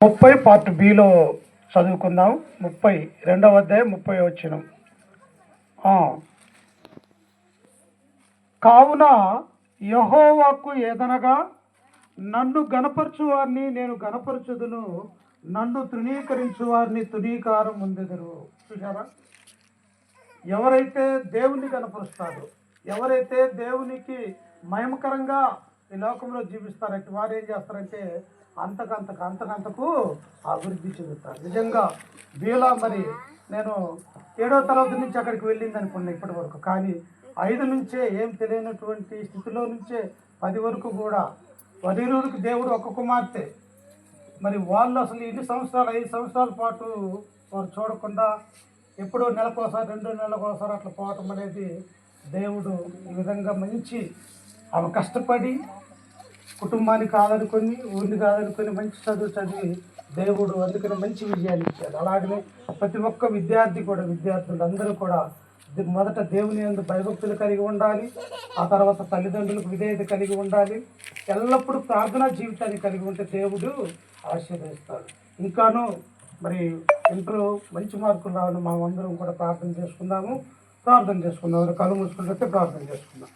ముప్పై part below చదువుకుందాం. ముప్పై రెండవ అధ్యాయం ముప్పై వచ్చిన కావున యహోవాకు ఏదనగా నన్ను గనపరచు వారిని నేను గనపరచుదును నన్ను తృణీకరించు వారిని తృణీకారం ముందెదరు చూసారా ఎవరైతే దేవుని కనపరుస్తారో ఎవరైతే దేవునికి మయమకరంగా ఈ లోకంలో జీవిస్తారంటే వారు ఏం చేస్తారంటే అంతకంతకు అంతకంతకు అభివృద్ధి చెందుతారు. నిజంగా బీలా మరి నేను ఏడో తరగతి నుంచి అక్కడికి వెళ్ళింది అనుకున్నా ఇప్పటి వరకు కానీ ఐదు నుంచే ఏం తెలియనటువంటి స్థితిలో నుంచే పది వరకు కూడా వరిరుడికి దేవుడు ఒక కుమార్తె. మరి వాళ్ళు అసలు ఇన్ని సంవత్సరాలు ఐదు సంవత్సరాల పాటు వారు చూడకుండా ఎప్పుడో నెలకోసారి రెండు నెలకోసారి అట్లా పోవటం అనేది దేవుడు ఈ విధంగా మంచి ఆమె కష్టపడి కుటుంబాన్ని కాదనుకొని ఊరిని కాదనుకొని మంచి చదువు చదివి దేవుడు అందుకని మంచి విజయాలు ఇచ్చాడు. అలాగనే ప్రతి ఒక్క విద్యార్థి కూడా విద్యార్థులు అందరూ కూడా మొదట దేవుని యందు భయభక్తులు కలిగి ఉండాలి ఆ తర్వాత తల్లిదండ్రులకు విధేయత కలిగి ఉండాలి ఎల్లప్పుడూ ప్రార్థనా జీవితాన్ని కలిగి ఉంటే దేవుడు ఆశీర్వదిస్తాడు. ఇంకాను మరి ఇంట్లో మంచి మార్కులు రావడం మనం అందరం కూడా ప్రార్థన చేసుకుందాము ప్రార్థన చేసుకుందాం. కళ్ళు మూసుకుంటే ప్రార్థన చేసుకుందాం.